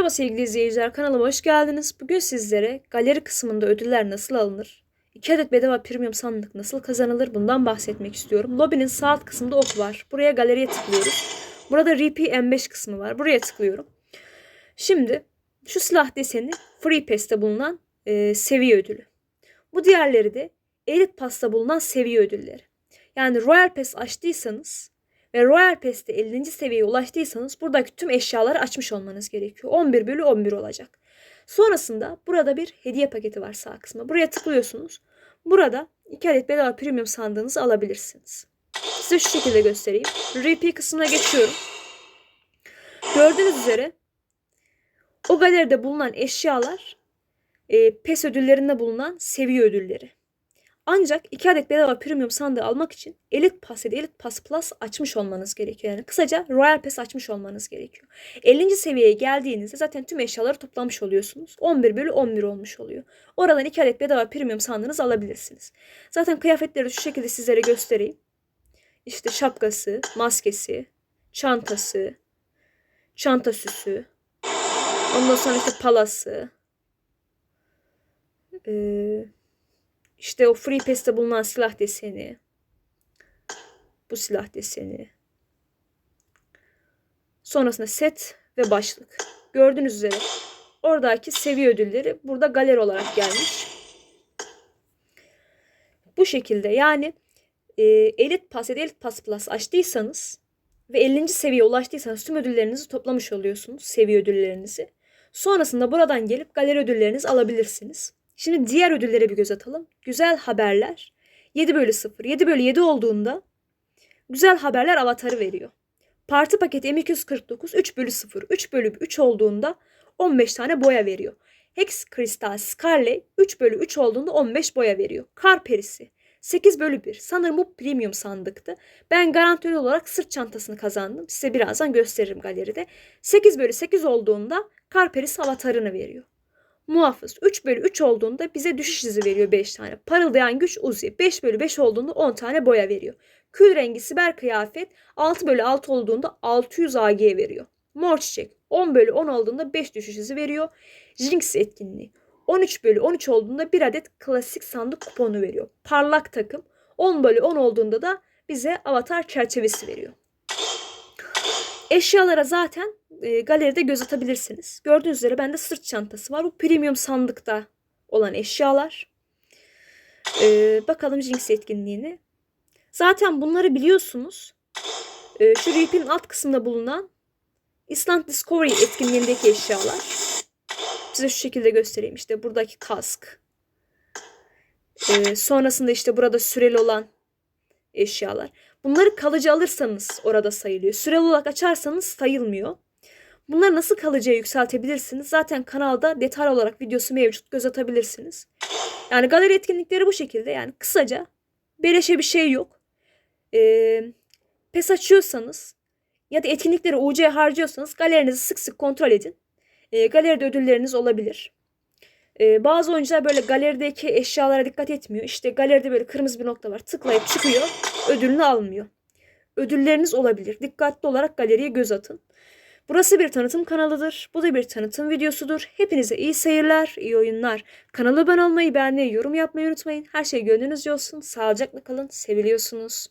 Merhaba sevgili izleyiciler kanalıma hoş geldiniz. Bugün sizlere galeri kısmında ödüller nasıl alınır? 2 adet bedava premium sandık nasıl kazanılır bundan bahsetmek istiyorum. Lobinin sağ alt kısmında ok var. Buraya galeriye tıklıyoruz. Burada RP M5 kısmı var. Buraya tıklıyorum. Şimdi şu silah deseni Free Pass'te bulunan e, seviye ödülü. Bu diğerleri de Elite Pass'ta bulunan seviye ödülleri. Yani Royal Pass açtıysanız ve Royal Pass'te 50. seviyeye ulaştıysanız buradaki tüm eşyaları açmış olmanız gerekiyor. 11 bölü 11 olacak. Sonrasında burada bir hediye paketi var sağ kısmına. Buraya tıklıyorsunuz. Burada 2 adet bedava premium sandığınızı alabilirsiniz. Size şu şekilde göstereyim. RP kısmına geçiyorum. Gördüğünüz üzere o galeride bulunan eşyalar e, PES ödüllerinde bulunan seviye ödülleri. Ancak 2 adet bedava premium sandığı almak için Elite Pass ya Elite Pass Plus açmış olmanız gerekiyor. Yani kısaca Royal Pass açmış olmanız gerekiyor. 50. seviyeye geldiğinizde zaten tüm eşyaları toplamış oluyorsunuz. 11 bölü 11 olmuş oluyor. Oradan 2 adet bedava premium sandığınızı alabilirsiniz. Zaten kıyafetleri şu şekilde sizlere göstereyim. İşte şapkası, maskesi, çantası, çanta süsü, ondan sonra işte palası, ee, işte o Free Pass'te bulunan silah deseni. Bu silah deseni. Sonrasında set ve başlık. Gördüğünüz üzere oradaki seviye ödülleri burada galeri olarak gelmiş. Bu şekilde yani e, Elite Pass ya da Elite Pass Plus açtıysanız ve 50. seviyeye ulaştıysanız tüm ödüllerinizi toplamış oluyorsunuz. Seviye ödüllerinizi. Sonrasında buradan gelip galeri ödüllerinizi alabilirsiniz. Şimdi diğer ödüllere bir göz atalım. Güzel haberler 7 bölü 0. 7 bölü 7 olduğunda güzel haberler avatarı veriyor. Parti paketi M249 3 bölü 0. 3 bölü 3 olduğunda 15 tane boya veriyor. Hex Kristal Scarlet 3 bölü 3 olduğunda 15 boya veriyor. Kar perisi 8 bölü 1. Sanırım bu premium sandıktı. Ben garantili olarak sırt çantasını kazandım. Size birazdan gösteririm galeride. 8 bölü 8 olduğunda kar perisi avatarını veriyor. Muhafız 3 bölü 3 olduğunda bize düşüş izi veriyor 5 tane. Parıldayan güç Uzi 5 bölü 5 olduğunda 10 tane boya veriyor. Kül rengi siber kıyafet 6 bölü 6 olduğunda 600 AG veriyor. Mor çiçek 10 bölü 10 olduğunda 5 düşüş izi veriyor. Jinx etkinliği 13 bölü 13 olduğunda bir adet klasik sandık kuponu veriyor. Parlak takım 10 bölü 10 olduğunda da bize avatar çerçevesi veriyor. Eşyalara zaten e, galeride göz atabilirsiniz. Gördüğünüz üzere bende sırt çantası var. Bu premium sandıkta olan eşyalar. E, bakalım Jinx etkinliğini. Zaten bunları biliyorsunuz. E, şu RIP'in alt kısmında bulunan Island Discovery etkinliğindeki eşyalar. Size şu şekilde göstereyim. İşte buradaki kask. E, sonrasında işte burada süreli olan eşyalar. Bunları kalıcı alırsanız orada sayılıyor. Süreli olarak açarsanız sayılmıyor. Bunları nasıl kalıcıya yükseltebilirsiniz? Zaten kanalda detaylı olarak videosu mevcut. Göz atabilirsiniz. Yani galeri etkinlikleri bu şekilde. Yani kısaca beleşe bir şey yok. Ee, pes açıyorsanız ya da etkinlikleri UC harcıyorsanız galerinizi sık sık kontrol edin. Ee, galeride ödülleriniz olabilir. Ee, bazı oyuncular böyle galerideki eşyalara dikkat etmiyor. İşte galeride böyle kırmızı bir nokta var. Tıklayıp çıkıyor. Ödülünü almıyor. Ödülleriniz olabilir. Dikkatli olarak galeriye göz atın. Burası bir tanıtım kanalıdır. Bu da bir tanıtım videosudur. Hepinize iyi seyirler, iyi oyunlar. Kanala abone olmayı, beğenmeyi, yorum yapmayı unutmayın. Her şey gönlünüzce olsun. Sağlıcakla kalın. Seviliyorsunuz.